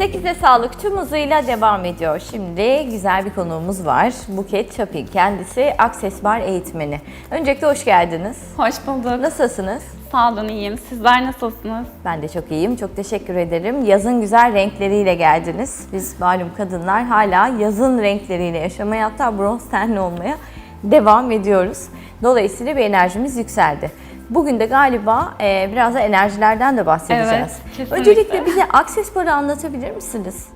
8'e sağlık tüm hızıyla devam ediyor. Şimdi güzel bir konuğumuz var. Buket Çapil. Kendisi Aksesuar eğitmeni. Öncelikle hoş geldiniz. Hoş bulduk. Nasılsınız? Sağ olun, iyiyim. Sizler nasılsınız? Ben de çok iyiyim. Çok teşekkür ederim. Yazın güzel renkleriyle geldiniz. Biz malum kadınlar hala yazın renkleriyle yaşamaya hatta bronz tenli olmaya devam ediyoruz. Dolayısıyla bir enerjimiz yükseldi. Bugün de galiba e, biraz da enerjilerden de bahsedeceğiz. Evet, kesinlikle. Öncelikle bize Aksesuar'ı anlatabilir misiniz?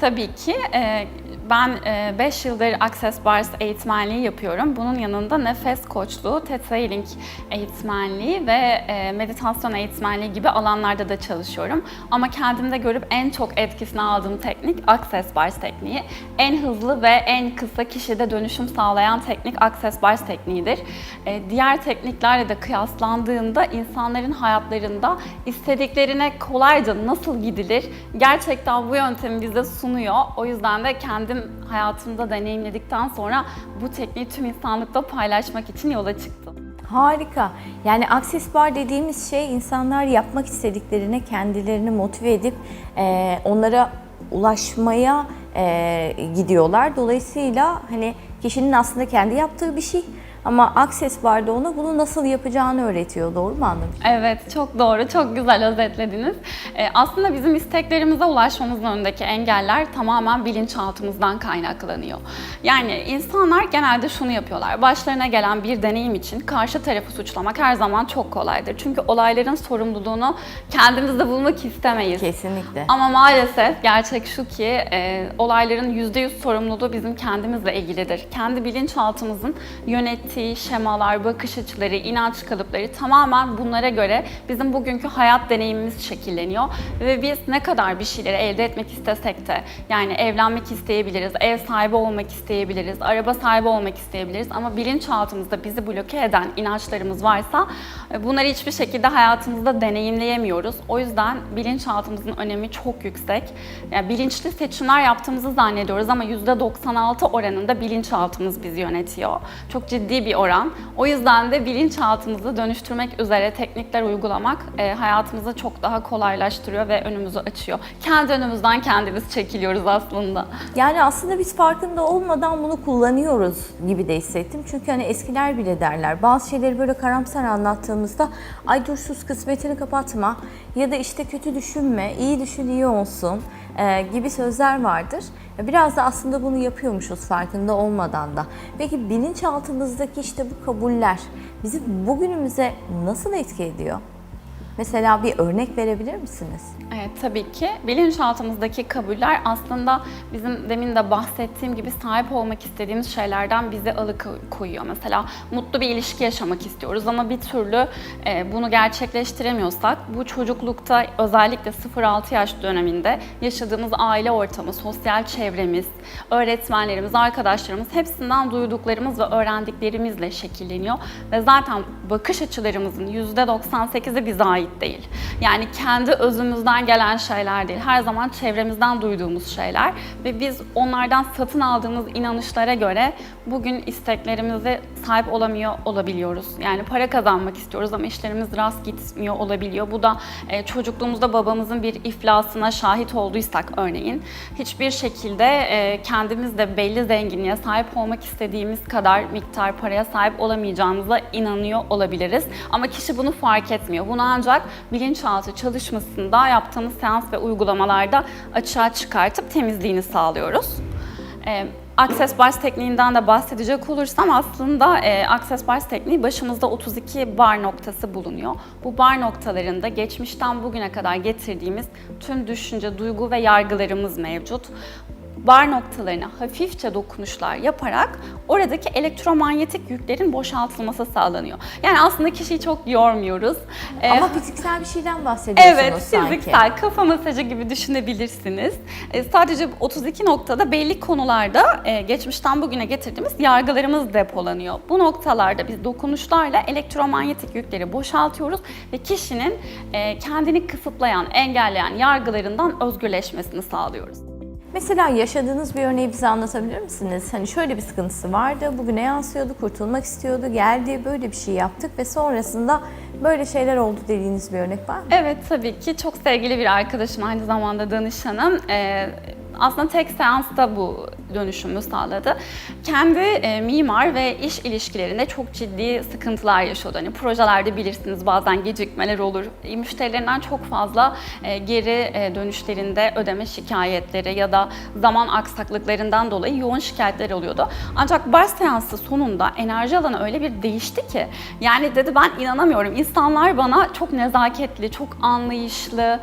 Tabii ki. e, ben 5 yıldır Access Bars eğitmenliği yapıyorum. Bunun yanında nefes koçluğu, tetailing eğitmenliği ve e, meditasyon eğitmenliği gibi alanlarda da çalışıyorum. Ama kendimde görüp en çok etkisini aldığım teknik Access Bars tekniği. En hızlı ve en kısa kişide dönüşüm sağlayan teknik Access Bars tekniğidir. E, Diğer tekniklerle de kıyaslandığında insanların hayatlarında istediklerine kolayca nasıl gidilir gerçekten bu yöntemi bize sunuyor. O yüzden de kendim hayatımda deneyimledikten sonra bu tekniği tüm insanlıkla paylaşmak için yola çıktım. Harika. Yani Access Bar dediğimiz şey insanlar yapmak istediklerine kendilerini motive edip e, onlara ulaşmaya e, gidiyorlar. Dolayısıyla hani kişinin aslında kendi yaptığı bir şey ama Access Bar'da ona bunu nasıl yapacağını öğretiyor. Doğru mu anladım? Evet, çok doğru, çok güzel özetlediniz. Ee, aslında bizim isteklerimize ulaşmamızın önündeki engeller tamamen bilinçaltımızdan kaynaklanıyor. Yani insanlar genelde şunu yapıyorlar. Başlarına gelen bir deneyim için karşı tarafı suçlamak her zaman çok kolaydır. Çünkü olayların sorumluluğunu kendimizde bulmak istemeyiz. Kesinlikle. Ama maalesef gerçek şu ki e, olayların %100 sorumluluğu bizim kendimizle ilgilidir. Kendi bilinçaltımızın yönettiği şemalar, bakış açıları, inanç kalıpları tamamen bunlara göre bizim bugünkü hayat deneyimimiz şekilleniyor. Ve biz ne kadar bir şeyleri elde etmek istesek de yani evlenmek isteyebiliriz, ev sahibi olmak isteyebiliriz, araba sahibi olmak isteyebiliriz ama bilinçaltımızda bizi bloke eden inançlarımız varsa e, bunları hiçbir şekilde hayatımızda deneyimleyemiyoruz. O yüzden bilinçaltımızın önemi çok yüksek. Yani bilinçli seçimler yaptığımızı zannediyoruz ama %96 oranında bilinçaltımız bizi yönetiyor. Çok ciddi bir oran. O yüzden de bilinçaltımızı dönüştürmek üzere teknikler uygulamak e, hayatımızı çok daha kolaylaştırıyor ve önümüzü açıyor. Kendi önümüzden kendimiz çekiliyoruz aslında. Yani aslında biz farkında olmadan bunu kullanıyoruz gibi de hissettim. Çünkü hani eskiler bile derler. Bazı şeyleri böyle karamsar anlattığımızda ay dur sus kısmetini kapatma ya da işte kötü düşünme, iyi düşün iyi olsun e, gibi sözler vardır. Biraz da aslında bunu yapıyormuşuz farkında olmadan da. Peki bilinçaltımızdaki işte bu kabuller bizi bugünümüze nasıl etki ediyor? Mesela bir örnek verebilir misiniz? Evet tabii ki. Bilinçaltımızdaki kabuller aslında bizim demin de bahsettiğim gibi sahip olmak istediğimiz şeylerden bizi alıkoyuyor. Mesela mutlu bir ilişki yaşamak istiyoruz ama bir türlü e, bunu gerçekleştiremiyorsak bu çocuklukta özellikle 0-6 yaş döneminde yaşadığımız aile ortamı, sosyal çevremiz, öğretmenlerimiz, arkadaşlarımız hepsinden duyduklarımız ve öğrendiklerimizle şekilleniyor. Ve zaten bakış açılarımızın %98'i bize ait değil. Yani kendi özümüzden gelen şeyler değil. Her zaman çevremizden duyduğumuz şeyler ve biz onlardan satın aldığımız inanışlara göre bugün isteklerimize sahip olamıyor olabiliyoruz. Yani para kazanmak istiyoruz ama işlerimiz rast gitmiyor olabiliyor. Bu da e, çocukluğumuzda babamızın bir iflasına şahit olduysak örneğin hiçbir şekilde e, kendimiz de belli zenginliğe sahip olmak istediğimiz kadar miktar paraya sahip olamayacağımıza inanıyor olabiliriz. Ama kişi bunu fark etmiyor. Bunu ancak bilinçaltı çalışmasında yaptığımız seans ve uygulamalarda açığa çıkartıp temizliğini sağlıyoruz. E, Access Bars tekniğinden de bahsedecek olursam aslında e, Access Bars tekniği başımızda 32 bar noktası bulunuyor. Bu bar noktalarında geçmişten bugüne kadar getirdiğimiz tüm düşünce, duygu ve yargılarımız mevcut bar noktalarına hafifçe dokunuşlar yaparak oradaki elektromanyetik yüklerin boşaltılması sağlanıyor. Yani aslında kişiyi çok yormuyoruz. Ee, Ama fiziksel bir şeyden bahsediyorsunuz Evet, sanki. fiziksel kafa masajı gibi düşünebilirsiniz. E, sadece 32 noktada belli konularda e, geçmişten bugüne getirdiğimiz yargılarımız depolanıyor. Bu noktalarda biz dokunuşlarla elektromanyetik yükleri boşaltıyoruz ve kişinin e, kendini kısıtlayan, engelleyen yargılarından özgürleşmesini sağlıyoruz. Mesela yaşadığınız bir örneği bize anlatabilir misiniz? Hani şöyle bir sıkıntısı vardı, bugüne yansıyordu, kurtulmak istiyordu, geldi, böyle bir şey yaptık ve sonrasında böyle şeyler oldu dediğiniz bir örnek var mı? Evet tabii ki çok sevgili bir arkadaşım aynı zamanda danışanım. Ee, aslında tek seansta bu dönüşümü sağladı. Kendi e, mimar ve iş ilişkilerinde çok ciddi sıkıntılar yaşıyordu. Hani projelerde bilirsiniz bazen gecikmeler olur. E, Müşterilerinden çok fazla e, geri dönüşlerinde ödeme şikayetleri ya da zaman aksaklıklarından dolayı yoğun şikayetler oluyordu. Ancak bar seansı sonunda enerji alanı öyle bir değişti ki yani dedi ben inanamıyorum. İnsanlar bana çok nezaketli, çok anlayışlı,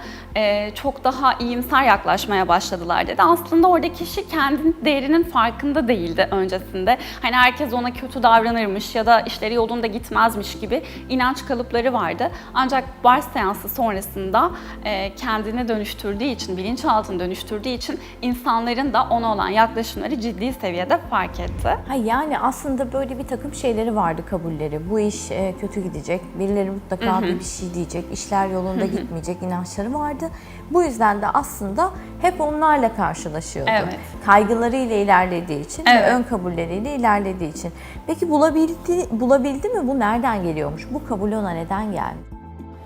çok daha iyimser yaklaşmaya başladılar dedi. Aslında orada kişi kendi değerinin farkında değildi öncesinde. Hani herkes ona kötü davranırmış ya da işleri yolunda gitmezmiş gibi inanç kalıpları vardı. Ancak bar seansı sonrasında e, kendini dönüştürdüğü için, bilinçaltını dönüştürdüğü için insanların da ona olan yaklaşımları ciddi seviyede fark etti. Ha yani aslında böyle bir takım şeyleri vardı kabulleri. Bu iş e, kötü gidecek, birileri mutlaka bir bir şey diyecek, işler yolunda gitmeyecek inançları vardı. Bu yüzden de aslında hep onlarla karşılaşıyordu. Evet. Kaygılarıyla ilerlediği için ve Evet. ön kabulleriyle ilerlediği için. Peki bulabildi, bulabildi mi? Bu nereden geliyormuş? Bu kabul ona neden geldi?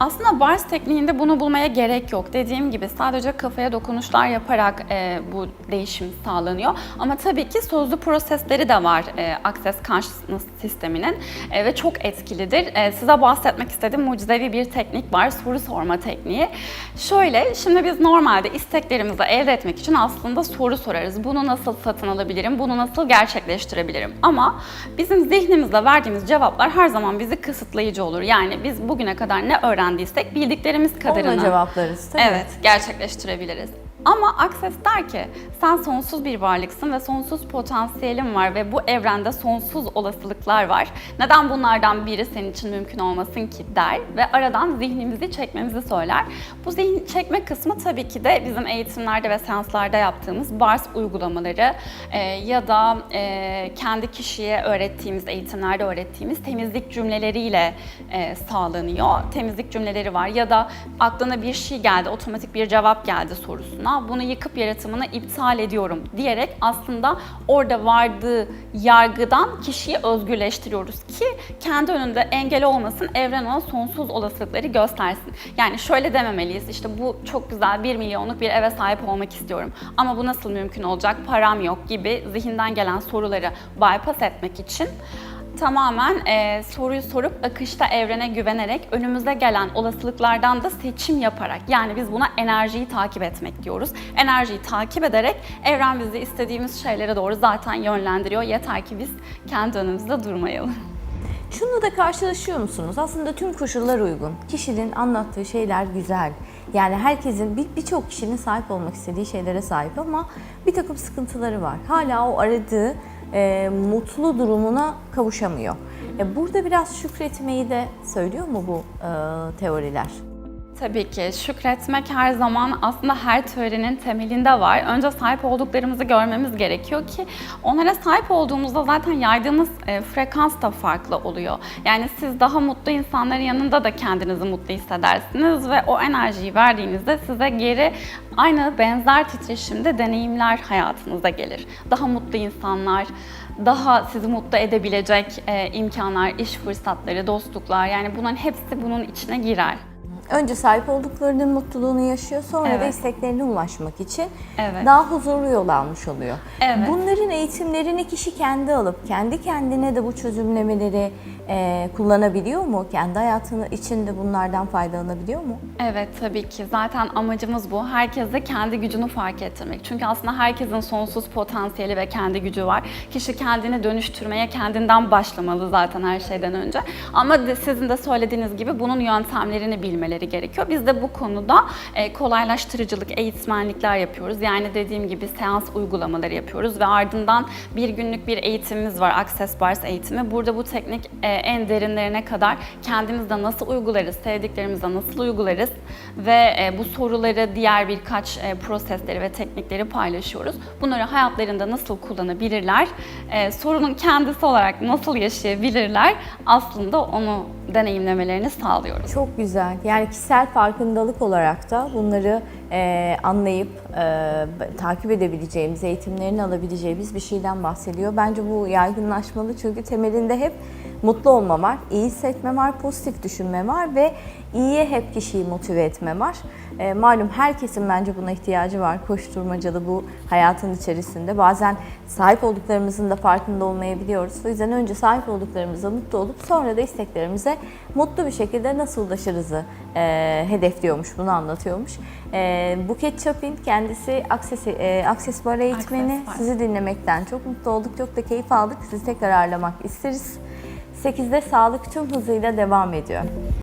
Aslında bars tekniğinde bunu bulmaya gerek yok. Dediğim gibi sadece kafaya dokunuşlar yaparak e, bu değişim sağlanıyor. Ama tabii ki sözlü prosesleri de var e, Access Consciousness sisteminin e, ve çok etkilidir. E, size bahsetmek istediğim mucizevi bir teknik var, soru sorma tekniği. Şöyle, şimdi biz normalde isteklerimizi elde etmek için aslında soru sorarız. Bunu nasıl satın alabilirim, bunu nasıl gerçekleştirebilirim? Ama bizim zihnimizle verdiğimiz cevaplar her zaman bizi kısıtlayıcı olur. Yani biz bugüne kadar ne öğrendiysek bildiklerimiz kadarını Onunla cevaplarız tabii. Evet, gerçekleştirebiliriz. Ama Access der ki sen sonsuz bir varlıksın ve sonsuz potansiyelin var ve bu evrende sonsuz olasılıklar var. Neden bunlardan biri senin için mümkün olmasın ki der ve aradan zihnimizi çekmemizi söyler. Bu zihin çekme kısmı tabii ki de bizim eğitimlerde ve seanslarda yaptığımız BARS uygulamaları e, ya da e, kendi kişiye öğrettiğimiz, eğitimlerde öğrettiğimiz temizlik cümleleriyle e, sağlanıyor. Temizlik cümleleri var ya da aklına bir şey geldi, otomatik bir cevap geldi sorusuna. Bunu yıkıp yaratımını iptal ediyorum diyerek aslında orada vardığı yargıdan kişiyi özgürleştiriyoruz ki kendi önünde engel olmasın, evren ona sonsuz olasılıkları göstersin. Yani şöyle dememeliyiz, işte bu çok güzel 1 milyonluk bir eve sahip olmak istiyorum ama bu nasıl mümkün olacak, param yok gibi zihinden gelen soruları bypass etmek için tamamen e, soruyu sorup akışta evrene güvenerek önümüze gelen olasılıklardan da seçim yaparak yani biz buna enerjiyi takip etmek diyoruz. Enerjiyi takip ederek evren bizi istediğimiz şeylere doğru zaten yönlendiriyor. Yeter ki biz kendi önümüzde durmayalım. Şununla da karşılaşıyor musunuz? Aslında tüm koşullar uygun. Kişinin anlattığı şeyler güzel. Yani herkesin, bir- birçok kişinin sahip olmak istediği şeylere sahip ama bir takım sıkıntıları var. Hala o aradığı e, mutlu durumuna kavuşamıyor. E, burada biraz şükretmeyi de söylüyor mu bu e, teoriler? Tabii ki şükretmek her zaman aslında her teorinin temelinde var. Önce sahip olduklarımızı görmemiz gerekiyor ki onlara sahip olduğumuzda zaten yaydığımız e, frekans da farklı oluyor. Yani siz daha mutlu insanların yanında da kendinizi mutlu hissedersiniz ve o enerjiyi verdiğinizde size geri aynı benzer titreşimde deneyimler hayatınıza gelir. Daha mutlu insanlar, daha sizi mutlu edebilecek e, imkanlar, iş fırsatları, dostluklar yani bunların hepsi bunun içine girer. Önce sahip olduklarının mutluluğunu yaşıyor, sonra da Evet. isteklerine ulaşmak için Evet. daha huzurlu yol almış oluyor. Evet. Bunların eğitimlerini kişi kendi alıp, kendi kendine de bu çözümlemeleri e, kullanabiliyor mu? Kendi hayatının içinde bunlardan faydalanabiliyor mu? Evet tabii ki. Zaten amacımız bu. Herkese kendi gücünü fark ettirmek. Çünkü aslında herkesin sonsuz potansiyeli ve kendi gücü var. Kişi kendini dönüştürmeye kendinden başlamalı zaten her şeyden önce. Ama de- sizin de söylediğiniz gibi bunun yöntemlerini bilmeleri gerekiyor. Biz de bu konuda e, kolaylaştırıcılık, eğitmenlikler yapıyoruz. Yani dediğim gibi seans uygulamaları yapıyoruz ve ardından bir günlük bir eğitimimiz var. Access Bars eğitimi. Burada bu teknik e, en derinlerine kadar kendimizde nasıl uygularız, sevdiklerimizde nasıl uygularız ve e, bu soruları, diğer birkaç prosesleri ve teknikleri paylaşıyoruz. Bunları hayatlarında nasıl kullanabilirler, sorunun kendisi olarak nasıl yaşayabilirler aslında onu deneyimlemelerini sağlıyoruz. Çok güzel. Yani kişisel farkındalık olarak da bunları e, anlayıp e, takip edebileceğimiz, eğitimlerini alabileceğimiz bir şeyden bahsediyor. Bence bu yaygınlaşmalı çünkü temelinde hep mutlu olma var, iyi hissetme var, pozitif düşünme var ve iyiye hep kişiyi motive etme var. E, malum herkesin bence buna ihtiyacı var koşturmacalı bu hayatın içerisinde. Bazen sahip olduklarımızın da farkında olmayabiliyoruz. O yüzden önce sahip olduklarımıza mutlu olup sonra da isteklerimize mutlu bir şekilde nasıl ulaşırızı e, hedefliyormuş, bunu anlatıyormuş. E, Buket Çapin kendisi Akses, e, Akses Bar eğitmeni. Akses. Sizi dinlemekten çok mutlu olduk, çok da keyif aldık. Sizi tekrar ağırlamak isteriz. 8'de sağlık tüm hızıyla devam ediyor.